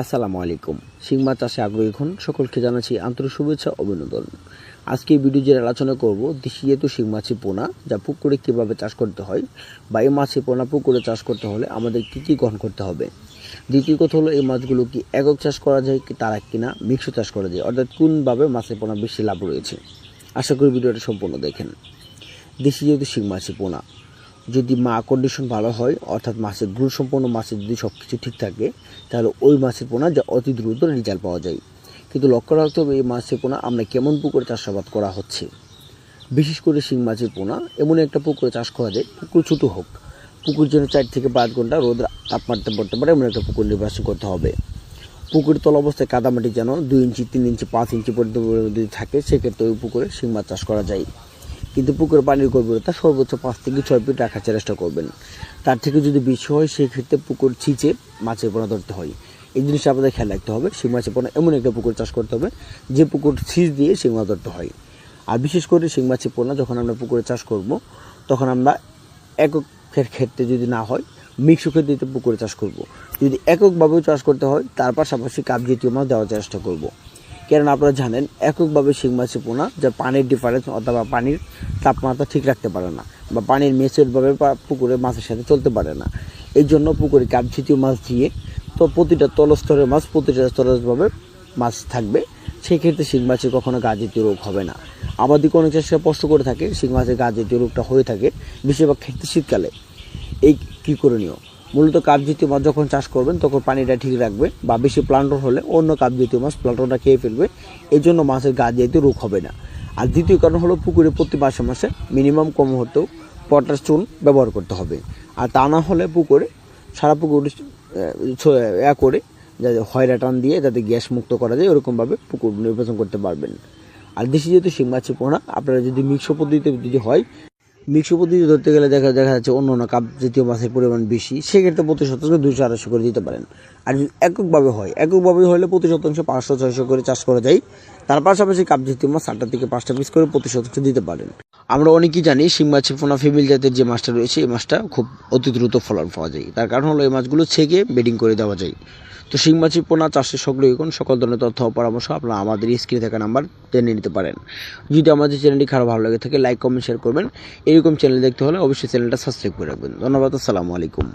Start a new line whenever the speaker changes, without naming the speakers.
আসসালামু আলাইকুম। মাছ চাষে আগ্রহী এখন সকলকে জানাচ্ছি আন্তরিক শুভেচ্ছা, অভিনন্দন। আজকে ভিডিও যে আলোচনা করব দেশি যেহেতু মাছের পোনা, যা পুকুরে কীভাবে চাষ করতে হয় বা এই মাছের পোনা পুকুরে চাষ করতে হলে আমাদের কী কী গ্রহণ করতে হবে। দ্বিতীয় কথা হলো, এই মাছগুলো কি একক চাষ করা যায়, কি তারা কিনা মিক্স চাষ করা যায়, অর্থাৎ কোনভাবে মাছের পোনা বেশি লাভ রয়েছে? আশা করি ভিডিওটা সম্পূর্ণ দেখেন। দেশি যেহেতু শিং মাছের পোনা যদি মা কন্ডিশন ভালো হয়, অর্থাৎ মাছের গ্রুপ সম্পন্ন মাছের যদি সব কিছু ঠিক থাকে, তাহলে ওই মাছের পোনা যা অতি দ্রুত রেজাল্ট পাওয়া যায়। কিন্তু লক্ষ্য রাখতে হবে, এই মাছের পোনা আমরা কেমন পুকুরে চাষাবাদ করা হচ্ছে? বিশেষ করে শিং মাছের পোনা, এমন একটা পুকুরে চাষ করা যায়, পুকুর ছোটো হোক। পুকুর যেন চার থেকে পাঁচ ঘণ্টা রোদ তাপমাত্রা পড়তে পারে এমন একটা পুকুর নির্বাচন করতে হবে। পুকুরের তল অবস্থায় কাদামাটি যেন দুই ইঞ্চি, তিন ইঞ্চি, পাঁচ ইঞ্চি পর্যন্ত যদি থাকে, সেক্ষেত্রে ওই পুকুরে শিং মাছ চাষ করা যায়। কিন্তু পুকুরে পানির গভীরতা সর্বোচ্চ পাঁচ থেকে ছয় ফিট রাখার চেষ্টা করবেন তার থেকে যদি বেশি হয় সেক্ষেত্রে পুকুর ছিঁচে মাছের পোনা ধরতে হয় এই জিনিসটা আমাদের খেয়াল রাখতে হবে শিং মাছের পোনা এমন একটা পুকুর চাষ করতে হবে, যে পুকুর ছিঁচ দিয়ে শিং মাছ ধরতে হয় আর বিশেষ করে শিং মাছের পোনা যখন আমরা পুকুরে চাষ করব, তখন আমরা এককের ক্ষেত্রে যদি না হয় মিক্স ক্ষেত্রে পুকুরে চাষ করব। যদি এককভাবেও চাষ করতে হয়, তার পাশাপাশি কাপ জাতীয় মাছ দেওয়ার চেষ্টা করব। কারণ আপনারা জানেন, এককভাবে শিং মাছের পোনা যা পানির ডিফারেন্স অথবা পানির তাপমাত্রা ঠিক রাখতে পারে না বা পানির মেচুরভাবে পুকুরে মাছের সাথে চলতে পারে না। এই জন্য পুকুরে কাপ জাতীয় মাছ দিয়ে তো প্রতিটা তলস্তরের মাছ প্রতিটা স্তরেরভাবে মাছ থাকবে। সেই ক্ষেত্রে শিং মাছের কখনো গা জাতীয় রোগ হবে না। আমাদের কোনো চেষ্টা স্পষ্ট করে থাকে, শিং মাছের গা জাতীয় রোগটা হয়ে থাকে বেশিরভাগ ক্ষেত্রে শীতকালে। এই কী করণীয়? মূলত কাপ কাপজাতীয় মাছ যখন চাষ করবেন, তখন পানিটা ঠিক রাখবে বা বেশি প্লান্টন হলে অন্য কাপ কাপজাতীয় মাছ প্লান্টনটা খেয়ে ফেলবে। এই জন্য মাছের গা জাতীয় রোগ হবে না। আর দ্বিতীয় কারণ হলো পুকুরে প্রতি মাসে মাসে মিনিমাম কম হতেও পটাশ চুন ব্যবহার করতে হবে। আর তা না হলে পুকুরে, সারা পুকুর ইয়া করে যাতে হয়রা টান দিয়ে যাতে গ্যাস মুক্ত করা যায়, ওরকমভাবে পুকুর নির্বাচন করতে পারবেন। আর দেশি যেহেতু শিং মাছের পোনা, আপনারা যদি মিক্স পদ্ধতিতে যদি হয় পদ্ধতি ধরতে গেলে দেখা দেখা যাচ্ছে অন্য অন্য কাপ জাতীয় মাছের পরিমাণ বেশি। সেক্ষেত্রে প্রতি শতাংশ দুইশো আড়াইশো করে দিতে পারেন। আর এককভাবে হয়, এককভাবে হলে প্রতি শতাংশ, পাঁচশো, ছয়শো করে চাষ করা যায়। তার পাশাপাশি কাপ জাতীয় মাছ চারটা থেকে পাঁচটা পিস করে প্রতি শতাংশ দিতে পারেন। আমরা অনেকেই জানি শিং মাছের ফোনা ফিমেল জাতের যে মাছটা রয়েছে, এই মাছটা খুব অতি দ্রুত ফলন পাওয়া যায়। তার কারণ হলো এই মাছগুলো ছেঁকে বেডিং করে দেওয়া যায়। তো শিং মাছের পোনা চাষের সক্রিয় এখন সকল ধরনের তথ্য পরামর্শ আপনারা আমাদের স্ক্রিনে থাকা নাম্বার জেনে নিতে পারেন। যদি আমাদের চ্যানেলটি খারাপ ভালো লাগে থাকে, লাইক, কমেন্ট শেয়ার করবেন। এরকম চ্যানেল দেখতে হলে অবশ্যই চ্যানেলটা সাবস্ক্রাইব করে রাখবেন। ধন্যবাদ, আসসালামু আলাইকুম।